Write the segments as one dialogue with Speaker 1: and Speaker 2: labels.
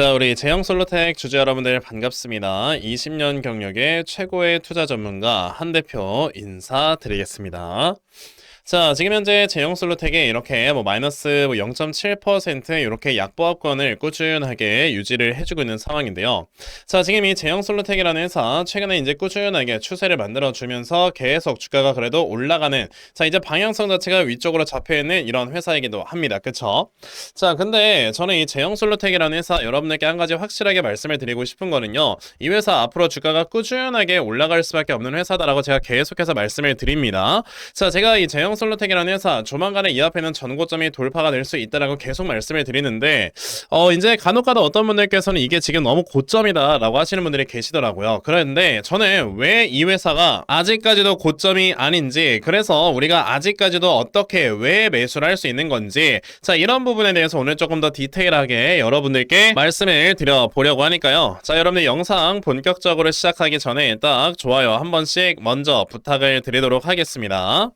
Speaker 1: 자, 우리 제형 솔로텍 주주 여러분들 반갑습니다. 20년 경력의 최고의 투자 전문가 한 대표 인사드리겠습니다. 자, 지금 현재 제형 솔로텍에 이렇게 뭐 마이너스 뭐0.7% 이렇게 약보합권을 꾸준하게 유지를 해주고 있는 상황인데요. 자, 지금 이 제형 솔로텍이라는 회사 최근에 이제 꾸준하게 추세를 만들어 주면서 계속 주가가 그래도 올라가는 자, 이제 방향성 자체가 위쪽으로 잡혀 있는 이런 회사이기도 합니다. 그쵸? 자, 근데 저는 이 제형 솔로텍이라는 회사 여러분들께 한 가지 확실하게 말씀을 드리고 싶은 거는요. 이 회사 앞으로 주가가 꾸준하게 올라갈 수밖에 없는 회사다라고 제가 계속해서 말씀을 드립니다. 자, 제가 이 제형 솔로텍이라는 회사 조만간에 이 앞에는 전고점이 돌파가 될 수 있다라고 계속 말씀을 드리는데 어 이제 간혹가다 어떤 분들께서는 이게 지금 너무 고점이다라고 하시는 분들이 계시더라고요. 그런데 저는 왜 이 회사가 아직까지도 고점이 아닌지 그래서 우리가 아직까지도 어떻게 왜 매수를 할 수 있는 건지 자 이런 부분에 대해서 오늘 조금 더 디테일하게 여러분들께 말씀을 드려보려고 하니까요. 자 여러분들 영상 본격적으로 시작하기 전에 딱 좋아요 한 번씩 먼저 부탁을 드리도록 하겠습니다.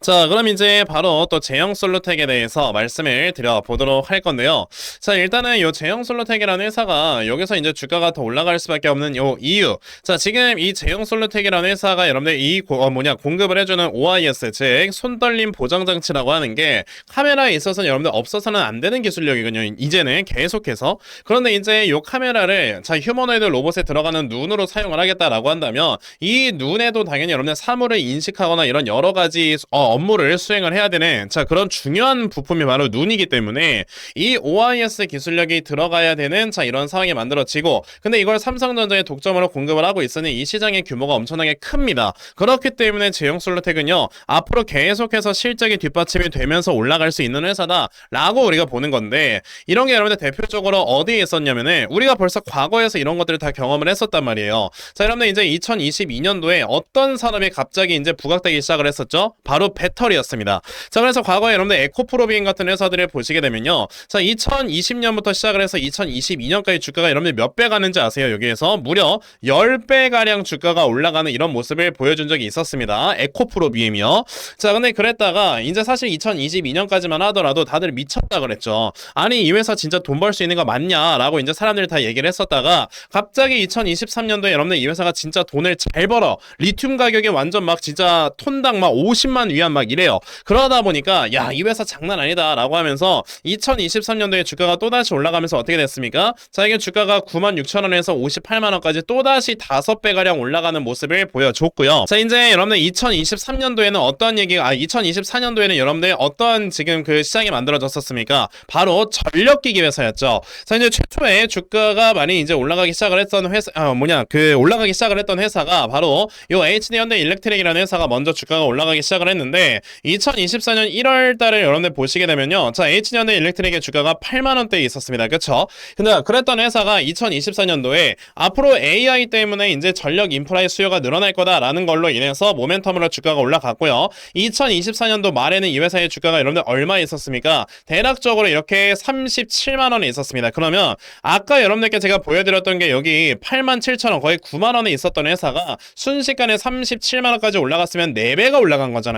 Speaker 1: 자, 그럼 이제 바로 또 제형 솔로텍에 대해서 말씀을 드려보도록 할 건데요. 자, 일단은 요 제형 솔로텍이라는 회사가 여기서 이제 주가가 더 올라갈 수밖에 없는 요 이유. 자, 지금 이 제형 솔로텍이라는 회사가 여러분들 이 고, 어, 뭐냐 공급을 해주는 OIS 즉 손떨림 보정 장치라고 하는 게 카메라에 있어서는 여러분들 없어서는 안 되는 기술력이거든요. 이제는 계속해서 그런데 이제 요 카메라를 자 휴머노이드 로봇에 들어가는 눈으로 사용을 하겠다라고 한다면 이 눈에도 당연히 여러분들 사물을 인식하거나 이런 여러 가지 어, 업무를 수행을 해야 되는 자 그런 중요한 부품이 바로 눈이기 때문에 이 OIS 기술력이 들어가야 되는 자 이런 상황이 만들어지고 근데 이걸 삼성전자의 독점으로 공급을 하고 있으니 이 시장의 규모가 엄청나게 큽니다. 그렇기 때문에 제형 솔로텍은요 앞으로 계속해서 실적이 뒷받침이 되면서 올라갈 수 있는 회사다라고 우리가 보는 건데 이런 게 여러분들 대표적으로 어디에 있었냐면은 우리가 벌써 과거에서 이런 것들을 다 경험을 했었단 말이에요. 자 여러분들 이제 2022년도에 어떤 산업이 갑자기 이제 부각되기 시작을 했었죠? 바로 배터리였습니다. 자, 그래서 과거에 여러분들 에코프로비인 같은 회사들을 보시게 되면요. 자, 2020년부터 시작을 해서 2022년까지 주가가 여러분들 몇 배 가는지 아세요? 여기에서 무려 10배 가량 주가가 올라가는 이런 모습을 보여준 적이 있었습니다. 에코프로비임이요. 자, 근데 그랬다가 이제 사실 2022년까지만 하더라도 다들 미쳤다 그랬죠. 아니, 이 회사 진짜 돈 벌 수 있는 거 맞냐라고 이제 사람들이 다 얘기를 했었다가 갑자기 2023년도에 여러분들 이 회사가 진짜 돈을 잘 벌어. 리튬 가격이 완전 막 진짜 톤당 막 50만 위안 막 이래요. 그러다 보니까 야, 이 회사 장난 아니다라고 하면서 2023년도에 주가가 또다시 올라가면서 어떻게 됐습니까? 자, 이게 주가가 9만 6천 원에서 58만 원까지 또다시 5배 가량 올라가는 모습을 보여줬고요. 자, 이제 여러분들 2023년도에는 어떤 얘기가 아, 2024년도에는 여러분들 어떤 지금 그 시장이 만들어졌었습니까? 바로 전력기기 회사였죠. 자, 이제 최초에 주가가 많이 이제 올라가기 시작을 했던 회사 아, 뭐냐? 그 올라가기 시작을 했던 회사가 바로 요 HD 현대 일렉트릭이라는 회사가 먼저 주가가 올라가기 시작을 했는데 2024년 1월 달에 여러분들 보시게 되면요. 자, H년의 일렉트릭의 주가가 8만 원대에 있었습니다. 그쵸? 근데 그랬던 회사가 2024년도에 앞으로 AI 때문에 이제 전력 인프라의 수요가 늘어날 거다라는 걸로 인해서 모멘텀으로 주가가 올라갔고요. 2024년도 말에는 이 회사의 주가가 여러분들 얼마에 있었습니까? 대략적으로 이렇게 37만 원에 있었습니다. 그러면 아까 여러분들께 제가 보여드렸던 게 여기 8만 7천 원 거의 9만 원에 있었던 회사가 순식간에 37만 원까지 올라갔으면 4배가 올라간 거잖아요.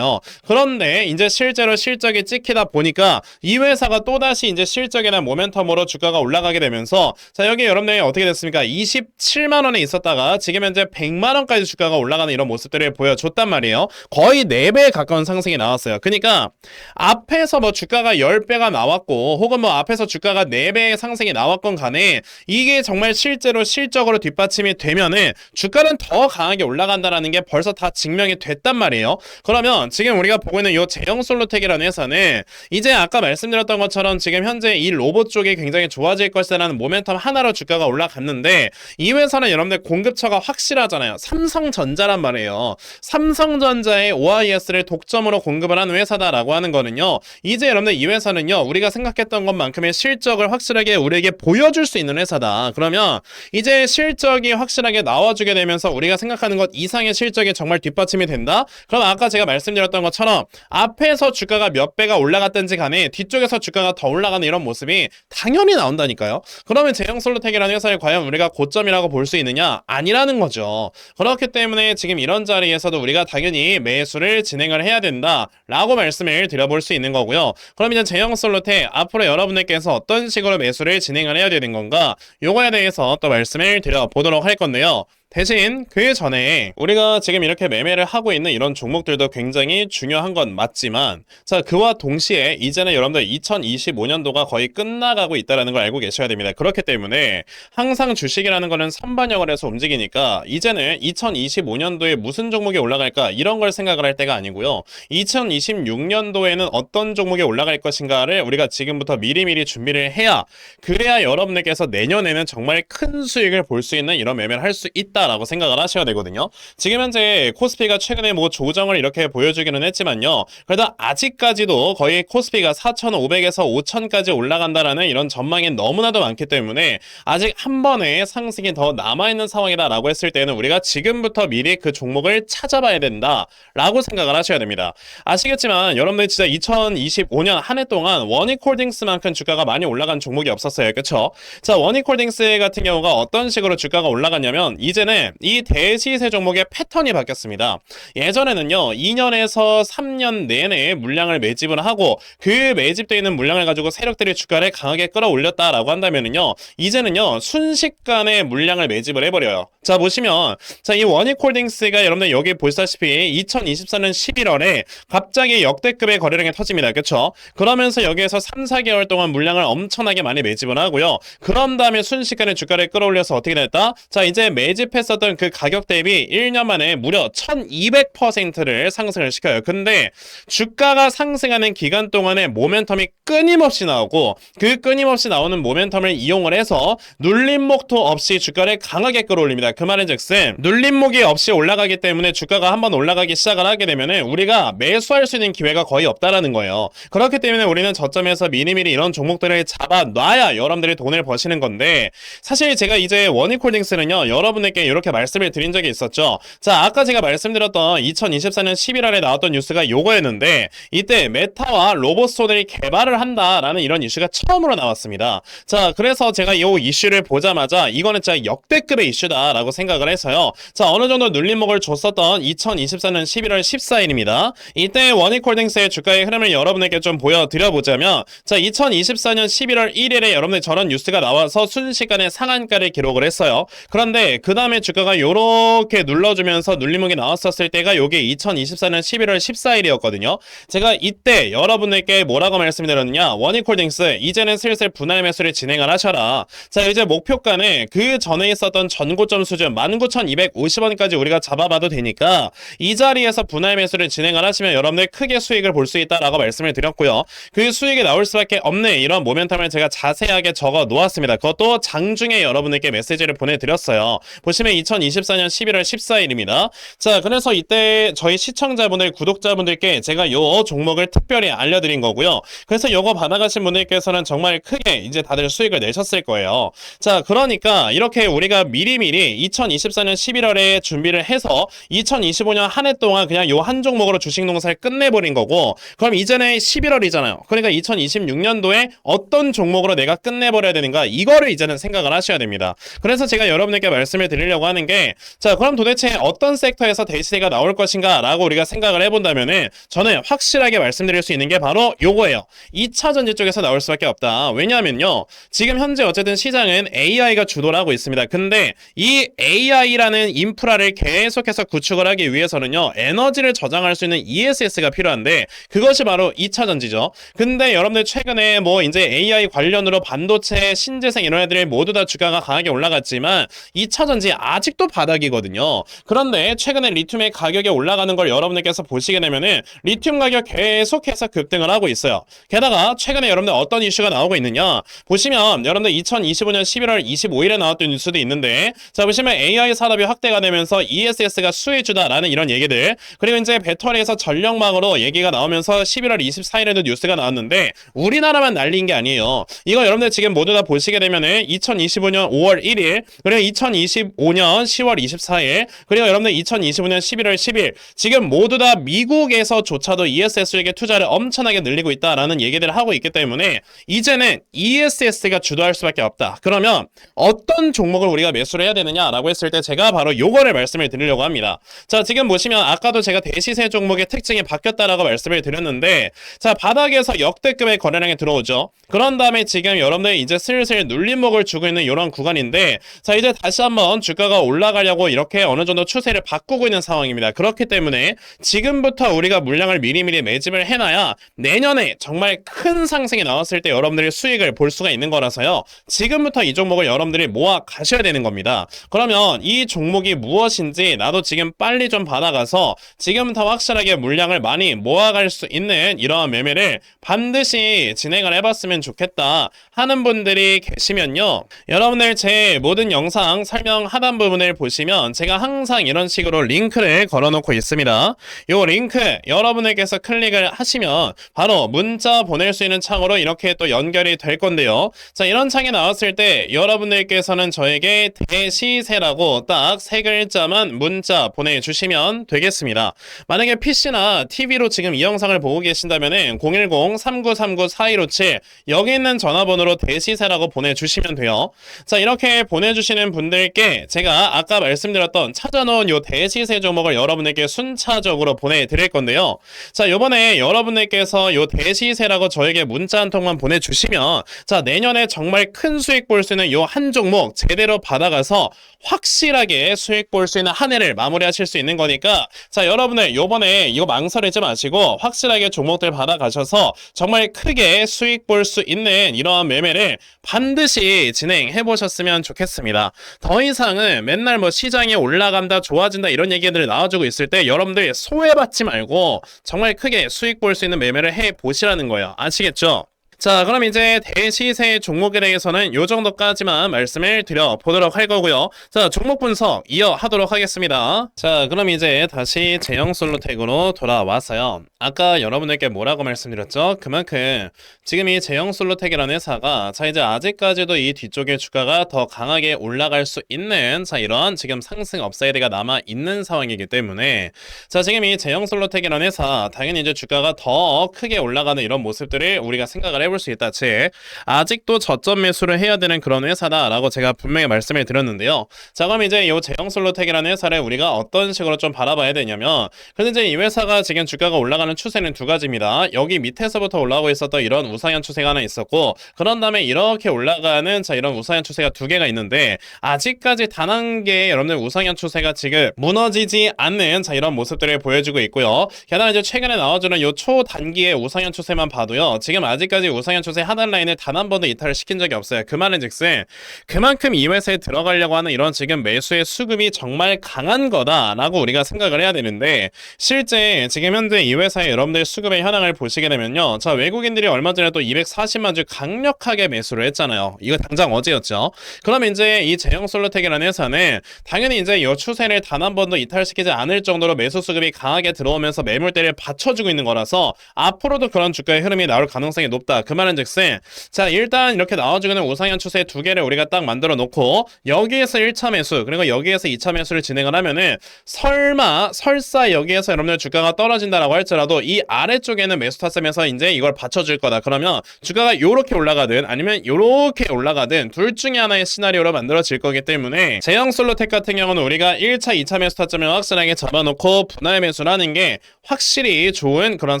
Speaker 1: 그런데 이제 실제로 실적이 찍히다 보니까 이 회사가 또다시 이제 실적이나 모멘텀으로 주가가 올라가게 되면서 자 여기 여러분들 어떻게 됐습니까? 27만 원에 있었다가 지금 현재 100만 원까지 주가가 올라가는 이런 모습들을 보여줬단 말이에요. 거의 4배에 가까운 상승이 나왔어요. 그러니까 앞에서 뭐 주가가 10배가 나왔고 혹은 뭐 앞에서 주가가 4배의 상승이 나왔건 간에 이게 정말 실제로 실적으로 뒷받침이 되면은 주가는 더 강하게 올라간다라는 게 벌써 다 증명이 됐단 말이에요. 그러면 지금 우리가 보고 있는 이 제형 솔로텍이라는 회사는 이제 아까 말씀드렸던 것처럼 지금 현재 이 로봇 쪽이 굉장히 좋아질 것이라는 모멘텀 하나로 주가가 올라갔는데 이 회사는 여러분들 공급처가 확실하잖아요. 삼성전자란 말이에요. 삼성전자의 OIS를 독점으로 공급을 하는 회사다라고 하는 거는요. 이제 여러분들 이 회사는요. 우리가 생각했던 것만큼의 실적을 확실하게 우리에게 보여줄 수 있는 회사다. 그러면 이제 실적이 확실하게 나와주게 되면서 우리가 생각하는 것 이상의 실적이 정말 뒷받침이 된다? 그럼 아까 제가 말씀 말씀드렸던 것처럼 앞에서 주가가 몇 배가 올라갔든지 간에 뒤쪽에서 주가가 더 올라가는 이런 모습이 당연히 나온다니까요. 그러면 제형솔루텍이라는 회사를 과연 우리가 고점이라고 볼 수 있느냐? 아니라는 거죠. 그렇기 때문에 지금 이런 자리에서도 우리가 당연히 매수를 진행을 해야 된다라고 말씀을 드려볼 수 있는 거고요. 그럼 이제 제형솔루텍 앞으로 여러분들께서 어떤 식으로 매수를 진행을 해야 되는 건가? 요거에 대해서 또 말씀을 드려보도록 할 건데요. 대신 그 전에 우리가 지금 이렇게 매매를 하고 있는 이런 종목들도 굉장히 중요한 건 맞지만 자 그와 동시에 이제는 여러분들 2025년도가 거의 끝나가고 있다는 걸 알고 계셔야 됩니다. 그렇기 때문에 항상 주식이라는 거는 선반영을 해서 움직이니까 이제는 2025년도에 무슨 종목이 올라갈까 이런 걸 생각을 할 때가 아니고요. 2026년도에는 어떤 종목이 올라갈 것인가를 우리가 지금부터 미리미리 준비를 해야 그래야 여러분들께서 내년에는 정말 큰 수익을 볼 수 있는 이런 매매를 할 수 있다 라고 생각을 하셔야 되거든요. 지금 현재 코스피가 최근에 뭐 조정을 이렇게 보여주기는 했지만요. 그래도 아직까지도 거의 코스피가 4,500에서 5,000까지 올라간다라는 이런 전망이 너무나도 많기 때문에 아직 한 번의 상승이 더 남아있는 상황이다라고 했을 때는 우리가 지금부터 미리 그 종목을 찾아봐야 된다라고 생각을 하셔야 됩니다. 아시겠지만 여러분들 진짜 2025년 한 해 동안 원익홀딩스만큼 주가가 많이 올라간 종목이 없었어요. 그쵸? 자, 원익홀딩스 같은 경우가 어떤 식으로 주가가 올라갔냐면 이제는 이 대시세 종목의 패턴이 바뀌었습니다. 예전에는요, 2년에서 3년 내내 물량을 매집을 하고 그 매집되어 있는 물량을 가지고 세력들이 주가를 강하게 끌어올렸다라고 한다면은요, 이제는요, 순식간에 물량을 매집을 해버려요. 자, 보시면, 자, 이 원익홀딩스가 여러분들 여기 보시다시피 2024년 11월에 갑자기 역대급의 거래량이 터집니다. 그쵸? 그러면서 여기에서 3, 4개월 동안 물량을 엄청나게 많이 매집을 하고요. 그런 다음에 순식간에 주가를 끌어올려서 어떻게 됐다? 자, 이제 매집 했었던 그 가격 대비 1년 만에 무려 1200%를 상승을 시켜요. 근데 주가가 상승하는 기간 동안에 모멘텀이 끊임없이 나오고 그 끊임없이 나오는 모멘텀을 이용을 해서 눌림목도 없이 주가를 강하게 끌어올립니다. 그 말은 즉슨 눌림목이 없이 올라가기 때문에 주가가 한번 올라가기 시작을 하게 되면은 우리가 매수할 수 있는 기회가 거의 없다라는 거예요. 그렇기 때문에 우리는 저점에서 미리미리 이런 종목들을 잡아 놔야 여러분들이 돈을 버시는 건데 사실 제가 이제 원익홀딩스는요 여러분에게 이렇게 말씀을 드린 적이 있었죠. 자 아까 제가 말씀드렸던 2024년 11월에 나왔던 뉴스가 요거였는데 이때 메타와 로봇손을 개발을 한다라는 이런 이슈가 처음으로 나왔습니다. 자 그래서 제가 이 이슈를 보자마자 이거는 진짜 역대급의 이슈다라고 생각을 해서요. 자 어느 정도 눌림목을 줬었던 2024년 11월 14일입니다. 이때 원익홀딩스의 주가의 흐름을 여러분에게 좀 보여드려보자면 자 2024년 11월 1일에 여러분들 저런 뉴스가 나와서 순식간에 상한가를 기록을 했어요. 그런데 그 다음에 주가가 요렇게 눌러주면서 눌림목이 나왔었을 때가 요게 2024년 11월 14일이었거든요. 제가 이때 여러분들께 뭐라고 말씀드렸느냐 원익홀딩스 이제는 슬슬 분할 매수를 진행을 하셔라. 자 이제 목표가는 그 전에 있었던 전고점 수준 19,250원까지 우리가 잡아봐도 되니까 이 자리에서 분할 매수를 진행을 하시면 여러분들 크게 수익을 볼 수 있다라고 말씀을 드렸고요. 그 수익이 나올 수밖에 없는 이런 모멘텀을 제가 자세하게 적어 놓았습니다. 그것도 장중에 여러분들께 메시지를 보내드렸어요. 보시면 2024년 11월 14일입니다. 자, 그래서 이때 저희 시청자분들, 구독자분들께 제가 요 종목을 특별히 알려드린 거고요. 그래서 요거 받아가신 분들께서는 정말 크게 이제 다들 수익을 내셨을 거예요. 자, 그러니까 이렇게 우리가 미리미리 2024년 11월에 준비를 해서 2025년 한 해 동안 그냥 요 한 종목으로 주식 농사를 끝내버린 거고 그럼 이제는 11월이잖아요. 그러니까 2026년도에 어떤 종목으로 내가 끝내버려야 되는가 이거를 이제는 생각을 하셔야 됩니다. 그래서 제가 여러분에게 말씀을 드 리려고 하는 게 자 그럼 도대체 어떤 섹터에서 대시세가 나올 것인가 라고 우리가 생각을 해본다면은 저는 확실하게 말씀드릴 수 있는 게 바로 요거예요. 2차 전지 쪽에서 나올 수밖에 없다. 왜냐하면요. 지금 현재 어쨌든 시장은 AI가 주도를 하고 있습니다. 근데 이 AI라는 인프라를 계속해서 구축을 하기 위해서는요. 에너지를 저장할 수 있는 ESS가 필요한데 그것이 바로 2차 전지죠. 근데 여러분들 최근에 뭐 이제 AI 관련으로 반도체, 신재생 이런 애들이 모두 다 주가가 강하게 올라갔지만 2차 전지 아직도 바닥이거든요. 그런데 최근에 리튬의 가격이 올라가는 걸 여러분들께서 보시게 되면은 리튬 가격 계속해서 급등을 하고 있어요. 게다가 최근에 여러분들 어떤 이슈가 나오고 있느냐 보시면 여러분들 2025년 11월 25일에 나왔던 뉴스도 있는데 자 보시면 AI 산업이 확대가 되면서 ESS가 수혜주다라는 이런 얘기들 그리고 이제 배터리에서 전력망으로 얘기가 나오면서 11월 24일에도 뉴스가 나왔는데 우리나라만 날린 게 아니에요. 이거 여러분들 지금 모두 다 보시게 되면은 2025년 5월 1일 그리고 2025년 2025년 10월 24일 그리고 여러분들 2025년 11월 10일 지금 모두 다 미국에서조차도 ESS에게 투자를 엄청나게 늘리고 있다라는 얘기들을 하고 있기 때문에 이제는 ESS가 주도할 수밖에 없다. 그러면 어떤 종목을 우리가 매수를 해야 되느냐라고 했을 때 제가 바로 요거를 말씀을 드리려고 합니다. 자, 지금 보시면 아까도 제가 대시세 종목의 특징이 바뀌었다라고 말씀을 드렸는데 자, 바닥에서 역대급의 거래량이 들어오죠. 그런 다음에 지금 여러분들 이제 슬슬 눌림목을 주고 있는 이런 구간인데 자, 이제 다시 한번 주 가가 올라가려고 이렇게 어느 정도 추세를 바꾸고 있는 상황입니다. 그렇기 때문에 지금부터 우리가 물량을 미리미리 매집을 해놔야 내년에 정말 큰 상승이 나왔을 때 여러분들이 수익을 볼 수가 있는 거라서요. 지금부터 이 종목을 여러분들이 모아 가셔야 되는 겁니다. 그러면 이 종목이 무엇인지 나도 지금 빨리 좀 받아가서 지금부터 확실하게 물량을 많이 모아갈 수 있는 이러한 매매를 반드시 진행을 해봤으면 좋겠다 하는 분들이 계시면요. 여러분들 제 모든 영상 설명 하단 부분을 보시면 제가 항상 이런 식으로 링크를 걸어놓고 있습니다. 이 링크 여러분에게서 클릭을 하시면 바로 문자 보낼 수 있는 창으로 이렇게 또 연결이 될 건데요. 자, 이런 창이 나왔을 때 여러분들께서는 저에게 대시세라고 딱 세 글자만 문자 보내주시면 되겠습니다. 만약에 PC나 TV로 지금 이 영상을 보고 계신다면 010-3939-4157 여기 있는 전화번호로 대시세라고 보내주시면 돼요. 자, 이렇게 보내주시는 분들께 제가 아까 말씀드렸던 찾아놓은 요 대시세 종목을 여러분에게 순차적으로 보내드릴 건데요. 자, 요번에 여러분들께서 요 대시세라고 저에게 문자 한 통만 보내주시면 자, 내년에 정말 큰 수익 볼 수 있는 요 한 종목 제대로 받아가서 확실하게 수익 볼 수 있는 한 해를 마무리하실 수 있는 거니까 자, 여러분들 요번에 이거 망설이지 마시고 확실하게 종목들 받아가셔서 정말 크게 수익 볼 수 있는 이러한 매매를 반드시 진행해 보셨으면 좋겠습니다. 더 이상은 맨날 뭐 시장이 올라간다, 좋아진다 이런 얘기들 나와주고 있을 때 여러분들 소외받지 말고 정말 크게 수익 볼 수 있는 매매를 해 보시라는 거예요. 아시겠죠? 자, 그럼 이제 대시세 종목에 대해서는 요 정도까지만 말씀을 드려 보도록 할 거고요. 자, 종목 분석 이어하도록 하겠습니다. 자, 그럼 이제 다시 제형 솔로텍으로 돌아와서요. 아까 여러분들께 뭐라고 말씀드렸죠? 그만큼 지금 이 제형 솔로텍이라는 회사가 자, 이제 아직까지도 이 뒤쪽에 주가가 더 강하게 올라갈 수 있는 자, 이런 지금 상승 업사이드가 남아 있는 상황이기 때문에 자, 지금 이 제형 솔로텍이라는 회사 당연히 이제 주가가 더 크게 올라가는 이런 모습들을 우리가 생각을 해 해볼 수 있다. 즉 아직도 저점 매수를 해야 되는 그런 회사다라고 제가 분명히 말씀을 드렸는데요. 자 그럼 이제 이 제형솔로텍이라는 회사를 우리가 어떤 식으로 좀 바라봐야 되냐면 근데 이제 이 회사가 지금 주가가 올라가는 추세는 두 가지입니다. 여기 밑에서부터 올라오고 있었던 이런 우상향 추세가 하나 있었고 그런 다음에 이렇게 올라가는 자 이런 우상향 추세가 두 개가 있는데 아직까지 단 한 개의 여러분들 우상향 추세가 지금 무너지지 않는 자 이런 모습들을 보여주고 있고요. 게다가 이제 최근에 나와주는 이 초단기의 우상향 추세만 봐도요. 지금 아직까지 우상현 추세 하단 라인을 단 한 번도 이탈을 시킨 적이 없어요. 그 말은 즉슨 그만큼 이 회사에 들어가려고 하는 이런 지금 매수의 수급이 정말 강한 거다라고 우리가 생각을 해야 되는데 실제 지금 현재 이 회사의 여러분들 수급의 현황을 보시게 되면요. 자 외국인들이 얼마 전에 또 240만 주 강력하게 매수를 했잖아요. 이거 당장 어제였죠. 그럼 이제 이 제형 솔로텍이라는 회사는 당연히 이제 이 추세를 단 한 번도 이탈시키지 않을 정도로 매수 수급이 강하게 들어오면서 매물대를 받쳐주고 있는 거라서 앞으로도 그런 주가의 흐름이 나올 가능성이 높다. 그 말은 즉슨. 자 일단 이렇게 나와주는 우상향 추세 두 개를 우리가 딱 만들어 놓고 여기에서 1차 매수 그리고 여기에서 2차 매수를 진행을 하면은 설마 설사 여기에서 여러분들 주가가 떨어진다라고 할지라도 이 아래쪽에는 매수 탔으면서 이제 이걸 받쳐줄 거다. 그러면 주가가 요렇게 올라가든 아니면 요렇게 올라가든 둘 중에 하나의 시나리오로 만들어질 거기 때문에 제형 솔로텍 같은 경우는 우리가 1차 2차 매수 타점을 확실하게 잡아놓고 분할 매수라는 게 확실히 좋은 그런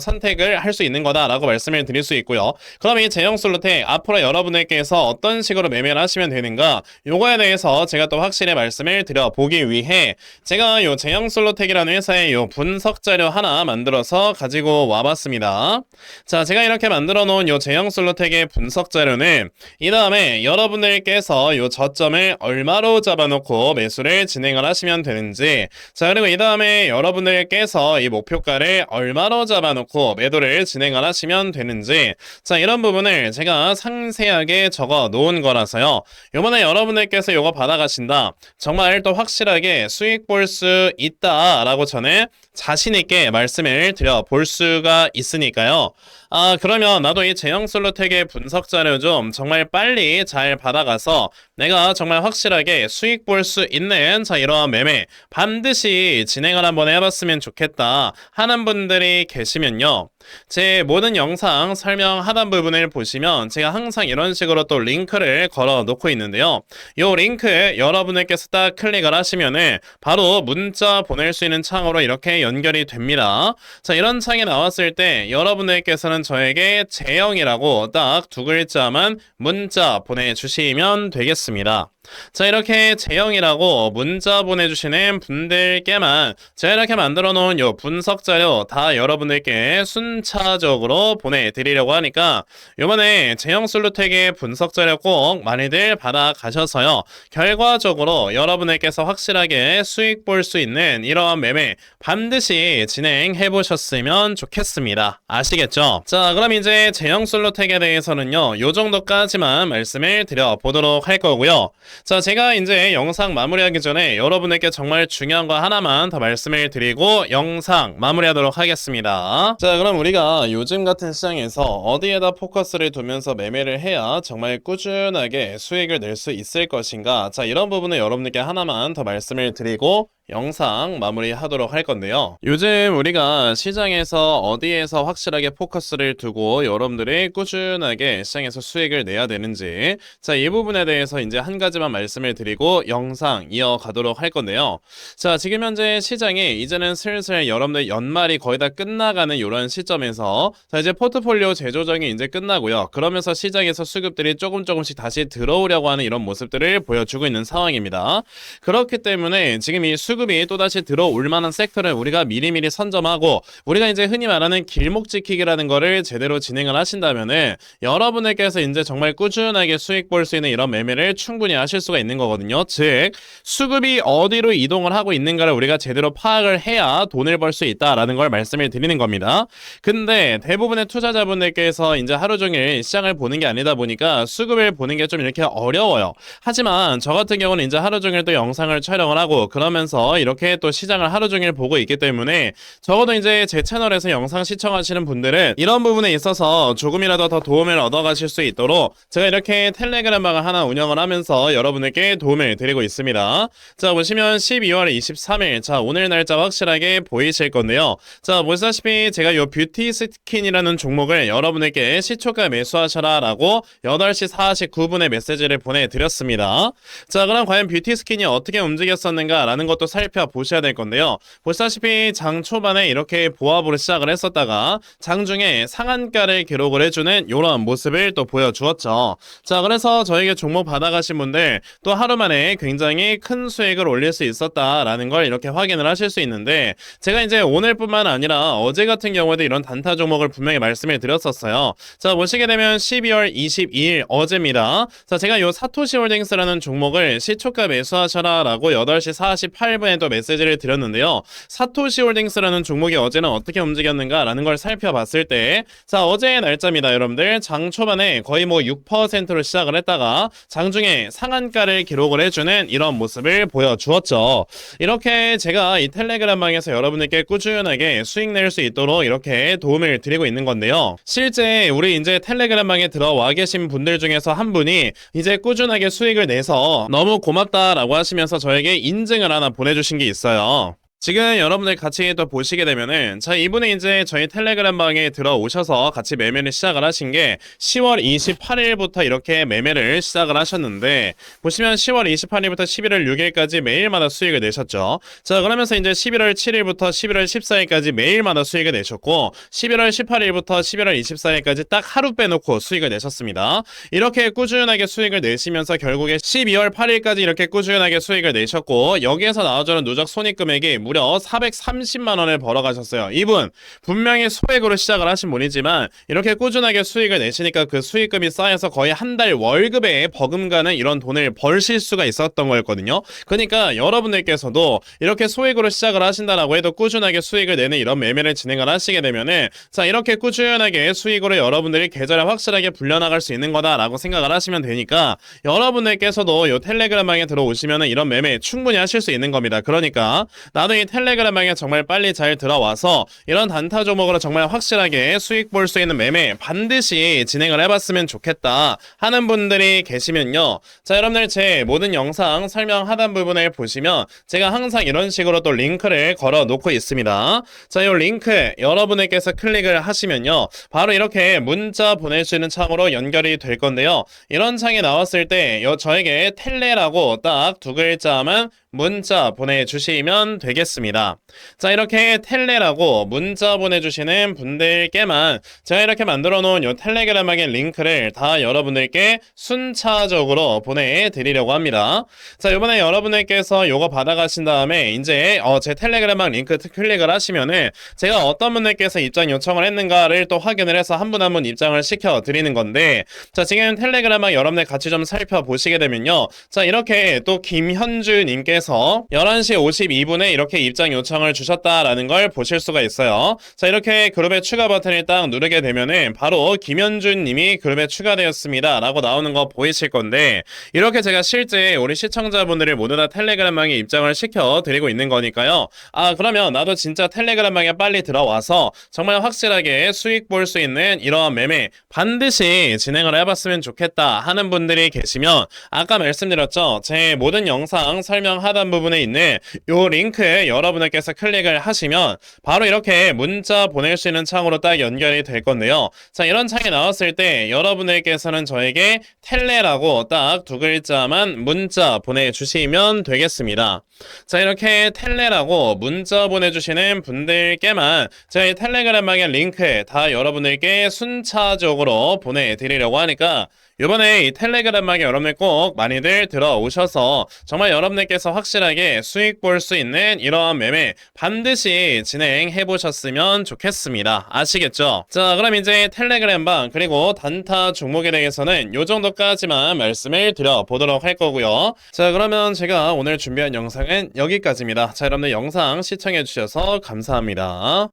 Speaker 1: 선택을 할 수 있는 거다라고 말씀을 드릴 수 있고요 그럼 이 제형 솔루텍 앞으로 여러분들께서 어떤 식으로 매매를 하시면 되는가 요거에 대해서 제가 또 확실히 말씀을 드려보기 위해 제가 요 제형 솔루텍이라는 회사의 요 분석 자료 하나 만들어서 가지고 와봤습니다. 자 제가 이렇게 만들어 놓은 요 제형 솔루텍의 분석 자료는 이 다음에 여러분들께서 요 저점을 얼마로 잡아놓고 매수를 진행을 하시면 되는지 자 그리고 이 다음에 여러분들께서 이 목표가를 얼마로 잡아놓고 매도를 진행을 하시면 되는지 자 이런 이런 부분을 제가 상세하게 적어 놓은 거라서요. 이번에 여러분들께서 이거 받아가신다. 정말 또 확실하게 수익 볼 수 있다라고 저는 자신 있게 말씀을 드려 볼 수가 있으니까요. 아, 그러면 나도 이 제형 솔로텍의 분석 자료 좀 정말 빨리 잘 받아가서 내가 정말 확실하게 수익 볼 수 있는 자, 이러한 매매 반드시 진행을 한번 해봤으면 좋겠다 하는 분들이 계시면요. 제 모든 영상 설명 하단 부분을 보시면 제가 항상 이런 식으로 또 링크를 걸어 놓고 있는데요. 이 링크 여러분들께서 딱 클릭을 하시면은 바로 문자 보낼 수 있는 창으로 이렇게 연결이 됩니다. 자, 이런 창이 나왔을 때 여러분들께서는 저에게 제형이라고 딱 두 글자만 문자 보내주시면 되겠습니다. 자, 이렇게 제형이라고 문자 보내주시는 분들께만 제가 이렇게 만들어 놓은 요 분석 자료 다 여러분들께 순차적으로 보내드리려고 하니까 요번에 제형 솔루텍의 분석 자료 꼭 많이들 받아가셔서요. 결과적으로 여러분들께서 확실하게 수익 볼 수 있는 이러한 매매 반드시 진행해 보셨으면 좋겠습니다. 아시겠죠? 자, 그럼 이제 제형 솔루텍에 대해서는요. 요 정도까지만 말씀을 드려 보도록 할 거고요. 자, 제가 이제 영상 마무리하기 전에 여러분에게 정말 중요한 거 하나만 더 말씀을 드리고 영상 마무리하도록 하겠습니다. 자, 그럼 우리가 요즘 같은 시장에서 어디에다 포커스를 두면서 매매를 해야 정말 꾸준하게 수익을 낼 수 있을 것인가? 자, 이런 부분을 여러분들께 하나만 더 말씀을 드리고 영상 마무리하도록 할 건데요. 요즘 우리가 시장에서 어디에서 확실하게 포커스를 두고 여러분들이 꾸준하게 시장에서 수익을 내야 되는지 자, 이 부분에 대해서 이제 한 가지만 말씀을 드리고 영상 이어가도록 할 건데요. 자, 지금 현재 시장이 이제는 슬슬 여러분들 연말이 거의 다 끝나가는 이런 시점에서 자, 이제 포트폴리오 재조정이 이제 끝나고요. 그러면서 시장에서 수급들이 조금 조금씩 다시 들어오려고 하는 이런 모습들을 보여주고 있는 상황입니다. 그렇기 때문에 지금 이 수급 수급이 또다시 들어올 만한 섹터를 우리가 미리미리 선점하고 우리가 이제 흔히 말하는 길목 지키기라는 거를 제대로 진행을 하신다면은 여러분에게서 이제 정말 꾸준하게 수익 볼 수 있는 이런 매매를 충분히 하실 수가 있는 거거든요. 즉 수급이 어디로 이동을 하고 있는가를 우리가 제대로 파악을 해야 돈을 벌 수 있다라는 걸 말씀을 드리는 겁니다. 근데 대부분의 투자자분들께서 이제 하루 종일 시장을 보는 게 아니다 보니까 수급을 보는 게 좀 이렇게 어려워요. 하지만 저 같은 경우는 이제 하루 종일 또 영상을 촬영을 하고 그러면서 이렇게 또 시장을 하루 종일 보고 있기 때문에 적어도 이제 제 채널에서 영상 시청하시는 분들은 이런 부분에 있어서 조금이라도 더 도움을 얻어가실 수 있도록 제가 이렇게 텔레그램 방을 하나 운영을 하면서 여러분에게 도움을 드리고 있습니다. 자 보시면 12월 23일 자 오늘 날짜 확실하게 보이실 건데요. 자 보시다시피 제가 요 뷰티 스킨이라는 종목을 여러분에게 시초가 매수하셔라 라고 8시 49분에 메시지를 보내드렸습니다. 자 그럼 과연 뷰티 스킨이 어떻게 움직였었는가 라는 것도 살 살펴보셔야 될 건데요. 보시다시피 장 초반에 이렇게 보합으로 시작을 했었다가 장중에 상한가를 기록을 해주는 이런 모습을 또 보여주었죠. 자, 그래서 저에게 종목 받아가신 분들 또 하루 만에 굉장히 큰 수익을 올릴 수 있었다라는 걸 이렇게 확인을 하실 수 있는데 제가 이제 오늘뿐만 아니라 어제 같은 경우에도 이런 단타 종목을 분명히 말씀을 드렸었어요. 자, 보시게 되면 12월 22일 어제입니다. 자, 제가 요 사토시 홀딩스라는 종목을 시초가 매수하셔라 라고 8시 48분 시간에 또 메시지를 드렸는데요. 사토시 홀딩스라는 종목이 어제는 어떻게 움직였는가라는 걸 살펴봤을 때, 자, 어제의 날짜입니다, 여러분들. 장 초반에 거의 뭐 6%로 시작을 했다가 장중에 상한가를 기록을 해주는 이런 모습을 보여주었죠. 이렇게 제가 이 텔레그램방에서 여러분들께 꾸준하게 수익 낼 수 있도록 이렇게 도움을 드리고 있는 건데요. 실제 우리 이제 텔레그램방에 들어와 계신 분들 중에서 한 분이 이제 꾸준하게 수익을 내서 너무 고맙다라고 하시면서 저에게 인증을 하나 보내 주 주신 게 있어요. 지금 여러분들 같이 또 보시게 되면은 자 이분이 이제 저희 텔레그램 방에 들어오셔서 같이 매매를 시작을 하신 게 10월 28일부터 이렇게 매매를 시작을 하셨는데 보시면 10월 28일부터 11월 6일까지 매일마다 수익을 내셨죠. 자 그러면서 이제 11월 7일부터 11월 14일까지 매일마다 수익을 내셨고 11월 18일부터 11월 24일까지 딱 하루 빼놓고 수익을 내셨습니다. 이렇게 꾸준하게 수익을 내시면서 결국에 12월 8일까지 이렇게 꾸준하게 수익을 내셨고 여기에서 나와주는 누적 손익금액이 무려 430만 원을 벌어가셨어요. 이분 분명히 소액으로 시작을 하신 분이지만 이렇게 꾸준하게 수익을 내시니까 그 수익금이 쌓여서 거의 한 달 월급에 버금가는 이런 돈을 벌실 수가 있었던 거였거든요. 그러니까 여러분들께서도 이렇게 소액으로 시작을 하신다라고 해도 꾸준하게 수익을 내는 이런 매매를 진행을 하시게 되면은 자 이렇게 꾸준하게 수익으로 여러분들이 계좌를 확실하게 불려나갈 수 있는 거다라고 생각을 하시면 되니까 여러분들께서도 이 텔레그램방에 들어오시면은 이런 매매 충분히 하실 수 있는 겁니다. 그러니까 나도 분들이 텔레그램 방에 정말 빨리 잘 들어와서 이런 단타 종목으로 정말 확실하게 수익 볼 수 있는 매매 반드시 진행을 해봤으면 좋겠다 하는 분들이 계시면요. 자, 여러분들 제 모든 영상 설명 하단 부분을 보시면 제가 항상 이런 식으로 또 링크를 걸어 놓고 있습니다. 자, 이 링크 여러분들께서 클릭을 하시면요. 바로 이렇게 문자 보낼 수 있는 창으로 연결이 될 건데요. 이런 창이 나왔을 때요 저에게 텔레라고 딱 두 글자만 문자 보내주시면 되겠습니다. 자, 이렇게 텔레라고 문자 보내주시는 분들께만 제가 이렇게 만들어 놓은 요 텔레그램의 링크를 다 여러분들께 순차적으로 보내드리려고 합니다. 자, 이번에 여러분들께서 요거 받아가신 다음에 이제 어, 제 텔레그램 링크 클릭을 하시면은 제가 어떤 분들께서 입장 요청을 했는가를 또 확인을 해서 한 분 한분 입장을 시켜 드리는 건데 자, 지금 텔레그램 여러분들 같이 좀 살펴보시게 되면요. 자, 이렇게 또 김현주 님께서 11시 52분에 이렇게 입장 요청을 주셨다라는 걸 보실 수가 있어요. 자, 이렇게 그룹에 추가 버튼을 딱 누르게 되면은 바로 김현준 님이 그룹에 추가되었습니다. 라고 나오는 거 보이실 건데 이렇게 제가 실제 우리 시청자분들을 모두 다 텔레그램방에 입장을 시켜 드리고 있는 거니까요. 아, 그러면 나도 진짜 텔레그램방에 빨리 들어와서 정말 확실하게 수익 볼 수 있는 이러한 매매 반드시 진행을 해봤으면 좋겠다 하는 분들이 계시면 아까 말씀드렸죠. 제 모든 영상 설명 하단 부분에 있는 요 링크에 여러분들께서 클릭을 하시면 바로 이렇게 문자 보낼 수 있는 창으로 딱 연결이 될 건데요. 자, 이런 창이 나왔을 때 여러분들께서는 저에게 텔레라고 딱 두 글자만 문자 보내주시면 되겠습니다. 자, 이렇게 텔레라고 문자 보내주시는 분들께만 이 텔레그램방의 링크 다 여러분들께 순차적으로 보내드리려고 하니까 이번에 이 텔레그램방에 여러분들 꼭 많이들 들어오셔서 정말 여러분들께서 확실하게 수익 볼 수 있는 이러한 매매 반드시 진행해 보셨으면 좋겠습니다. 아시겠죠? 자, 그럼 이제 텔레그램방 그리고 단타 종목에 대해서는 요 정도까지만 말씀을 드려보도록 할 거고요. 자, 그러면 제가 오늘 준비한 영상은 여기까지입니다. 자, 여러분들 영상 시청해 주셔서 감사합니다.